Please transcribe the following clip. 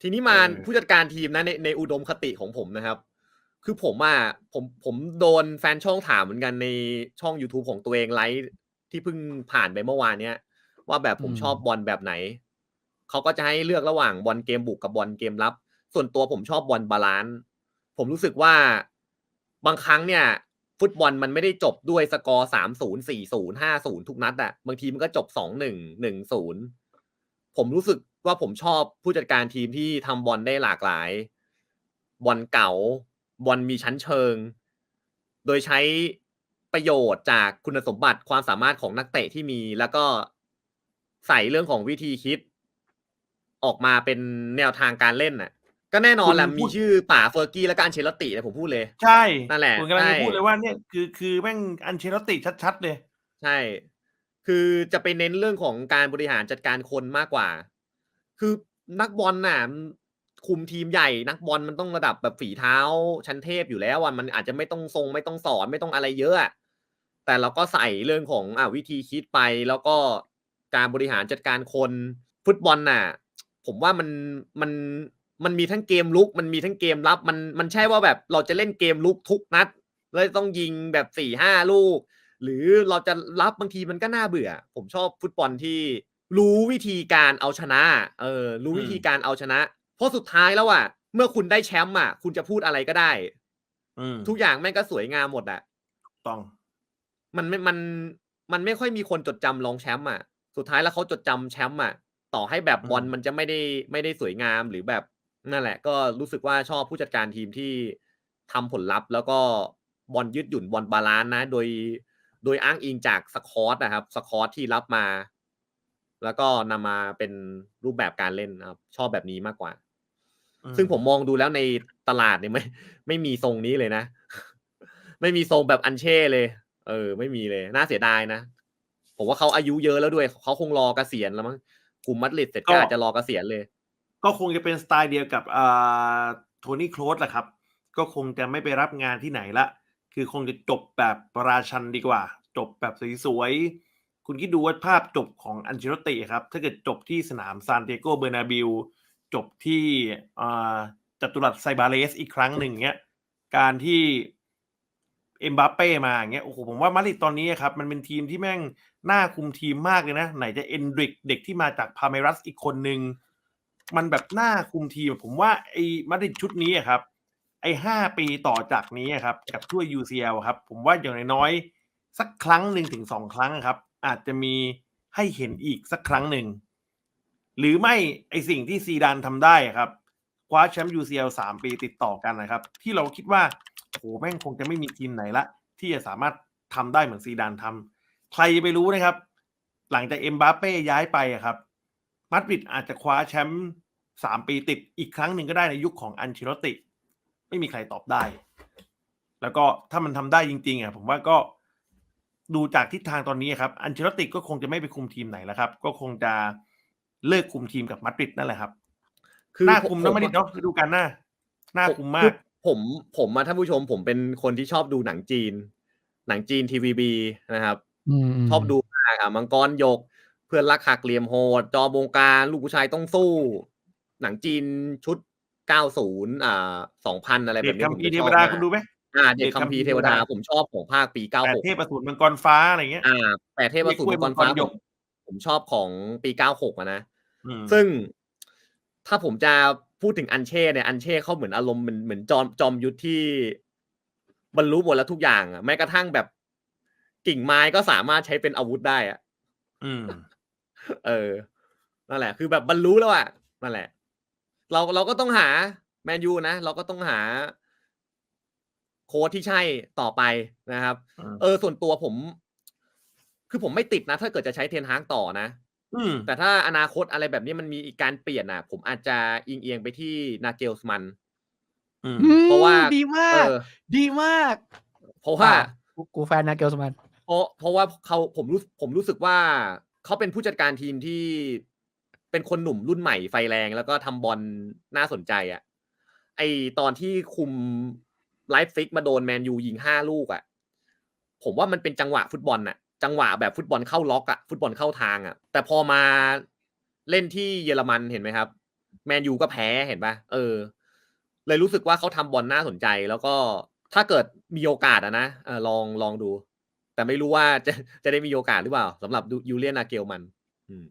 ทีนี้มาเออผู้จัดการทีมนะในในอุดมคติของผมนะครับ คือผมอะผมผมโดนแฟนช่องถามเหมือนกันในช่อง YouTube ของตัวเองไลฟ์ที่เพิ่งผ่านไปเมื่อวานเนี้ยว่าแบบผมอืมชอบบอลแบบไหน เขาก็จะให้เลือกระหว่างบอลเกมบุกกับบอลเกมรับ ส่วนตัวผมชอบบอลบาลานซ์ผมรู้สึกว่าบางครั้งเนี่ย ฟุตบอลมันไม่ได้จบด้วยสกอร์สามศูนย์สี่ศูนย์ห้าศูนย์ทุกนัดอะบางทีมันก็จบสองหนึ่งหนึ่งศูนย์ ผมรู้สึกว่าผมชอบผู้จัดการทีมที่ทำบอลได้หลากหลาย บอลเก่า บอลมีชั้นเชิง โดยใช้ประโยชน์จากคุณสมบัติความสามารถของนักเตะที่มี แล้วก็ใส่เรื่องของวิธีคิด ออกมาเป็นแนวทางการเล่นน่ะ ก็แน่นอนแหละคุณพูดมีชื่อป่าเฟอร์กี้และก็อันเชลติเนี่ยผมพูดเลย ใช่นั่นแหละผมกำลังจะใช่พูดเลยว่าเนี่ยคือคือแม่งอันเชลติชัดๆเลย ใช่ คือจะไปเน้นเรื่องของการบริหารจัดการคนมากกว่า คือนักบอลน่ะคุมทีมใหญ่นักบอลมันต้องระดับแบบฝีเท้าชั้นเทพอยู่แล้วอะมันอาจจะไม่ต้องทรงไม่ต้องสอนไม่ต้องอะไรเยอะอะแต่เราก็ใส่เรื่องของอ่าวิธีคิดไปแล้วก็การบริหารจัดการคนฟุตบอลน่ะ ผมว่ามันมันมันมีทั้งเกมลุก มันมีทั้งเกมรับ มันมันใช่ว่าแบบเราจะเล่นเกมลุกทุกนัดแล้วต้องยิงแบบสี่ห้าลูก หรือเราจะรับบางทีมันก็น่าเบื่อ ผมชอบฟุตบอลที่รู้วิธีการเอาชนะ เออ รู้วิธีการเอาชนะ เพราะสุดท้ายแล้วอะ เมื่อคุณได้แชมป์อะ คุณจะพูดอะไรก็ได้อืมทุกอย่างแม่งก็สวยงามหมดอะต้องมันไม่มันมันไม่ค่อยมีคนจดจำรองแชมป์อะ สุดท้ายแล้วเขาจดจำแชมป์อะ ต่อให้แบบบอลมันจะไม่ได้ไม่ได้สวยงามหรือแบบนั่นแหละ ก็รู้สึกว่าชอบผู้จัดการทีมที่ทำผลลัพธ์ แล้วก็บอลยืดหยุ่นบอลบาลานซ์นะ โดย โดยอ้างอิงจากสคอตนะครับสคอตที่รับมา แล้วก็นำมาเป็นรูปแบบการเล่นนะครับ ชอบแบบนี้มากกว่าอืมซึ่งผมมองดูแล้วในตลาดเนี่ยไม่ ไม่มีทรงนี้เลยนะ ไม่มีทรงแบบอันเช่เลย เออ ไม่มีเลยน่าเสียดายนะผมว่าเขาอายุเยอะแล้วด้วยเขาคงรอเกษียณแล้วมั้งกลุ่มมัดริดเสร็จก็อาจจะรอเกษียณเลย ก็คงจะเป็นสไตล์เดียวกับอ่าโทนี่โคลสแหละครับ ก็คงจะไม่ไปรับงานที่ไหนละ คือคงจะจบแบบราชันดีกว่า จบแบบสวยๆคุณคิดดูว่าภาพจบของอันเชลติครับ ถ้าเกิดจบที่สนามซานเตโกเบอร์นาบิลจบที่จัตุรัสไซบาเลสอีกครั้งหนึ่งเงี้ยการที่เอ็มบัปเป้มาอย่างเงี้ยโอ้โหผมว่ามาริดตอนนี้ครับ มันเป็นทีมที่แม่งน่าคุมทีมมากเลยนะ ไหนจะเอนดริกเด็กที่มาจากพาเมรัสอีกคนหนึ่งมันแบบน่าคุมทีมผมว่าไอ้มาริดชุดนี้ครับ ไอ้ห้าปีต่อจากนี้ครับกับถ้วย UCL ครับ ผมว่าอย่างน้อยๆสักครั้งหนึ่งถึงสองครั้งครับ อาจจะมีให้เห็นอีกสักครั้งหนึ่ง หรือไม่ไอสิ่งที่ซีดานทำได้ครับคว้าแชมป์ UCL สามปีติดต่อกันนะครับ ที่เราคิดว่าโหแม่งคงจะไม่มีทีมไหนละ ที่จะสามารถทำได้เหมือนซีดานทำใครจะไปรู้นะครับ หลังจากเอ็มบาเป้ย้ายไปครับมาดริดอาจจะคว้าแชมป์สามปีติดอีกครั้งหนึ่งก็ได้ในยุคของอันเชลติ ไม่มีใครตอบได้ แล้วก็ถ้ามันทำได้จริงๆอะผมว่าก็ดูจากทิศทางตอนนี้ครับ อันเชลติก็คงจะไม่ไปคุมทีมไหนแล้วครับ ก็คงจะเลิกคุมทีมกับมาดริดนั่นแหละครับคือน่าคุมผนะมาดริดเนาะฤดูกาลหน้าน่าคุมมาคืกอผมผมมาท่านผู้ชม ผมเป็นคนที่ชอบดูหนังจีน หนังจีนทีวีบีนะครับอืมมชอบดูมากอะมังกรหยก เพื่อนรักหักเหลี่ยมโหด จอบงการ ลูกผู้ชายต้องสู้ หนังจีนชุด 90อ่า2000อะไรแบเด็บกนี้คัมผมภีร์จะเทชอวบดามากคุณดูไหมอ่าเด็กเด็กคัมภีร์คัมภีร์เทวดาเทวดาผมชอบของภาคปีแปด96เทพอสูรมังกรฟ้าอะไรเงี้ยอ่าแปดเทพอสูรมีกล้วยมังกรฟ้ามังกรหยผกมผมชอบของปี96อะนะอืมซึ่งถ้าผมจะพูดถึงอันเช่เนี่ยอันเช่เขาเหมือนอารมณ์เหมือนเหมือนจอมจอมยุทธที่บรรลุหมดแล้วทุกอย่างอะแม้กระทั่งแบบกิ่งไม้ก็สามารถใช้เป็นอาวุธได้อะอืม เออนั่นแหละ คือแบบบรรลุแล้วอะนั่นแหละ เราเราก็ต้องหาแมนยูนะ เราก็ต้องหา โค้ชที่ใช่ต่อไปนะครับอืมเออ ส่วนตัวผม คือผมไม่ติดนะ ถ้าเกิดจะใช้เทนฮากต่อนะอืมแต่ถ้าอนาคตอะไรแบบนี้มันมีอีกการเปลี่ยนอะ ผมอาจจะอิงเอียงไปที่นาเกลสมันอืมอืมเพราะว่าดีมากเออดีมาก เพราะว่ากูกูแฟนนาเกลสมันเพราะเพราะว่าเขาผมรู้ผมรู้สึกว่าเขาเป็นผู้จัดการทีมที่ เป็นคนหนุ่มรุ่นใหม่ไฟแรง แล้วก็ทำบอลน่าสนใจอะ่ะไอตอนที่คุมไลฟ์ซิกมาโดนแมนยูยิงห้าลูกอะ่ะ ผมว่ามันเป็นจังหวะฟุตบอลน่ะ จังหวะแบบฟุตบอลเข้าล็อกอะ่ะฟุตบอลเข้าทางอะ่ะ แต่พอมาเล่นที่เยอรมันเห็นไหมครับ แมนยูก็แพ้เห็นปะเออ เลยรู้สึกว่าเขาทำบอลน่าสนใจแล้วก็ถ้าเกิดมีโอกาสอะนะออลองลองดู แต่ไม่รู้ว่าจะจะได้มีโอกาสหรือเปล่าสำหรับยูเลียนนาเกลมัน อืม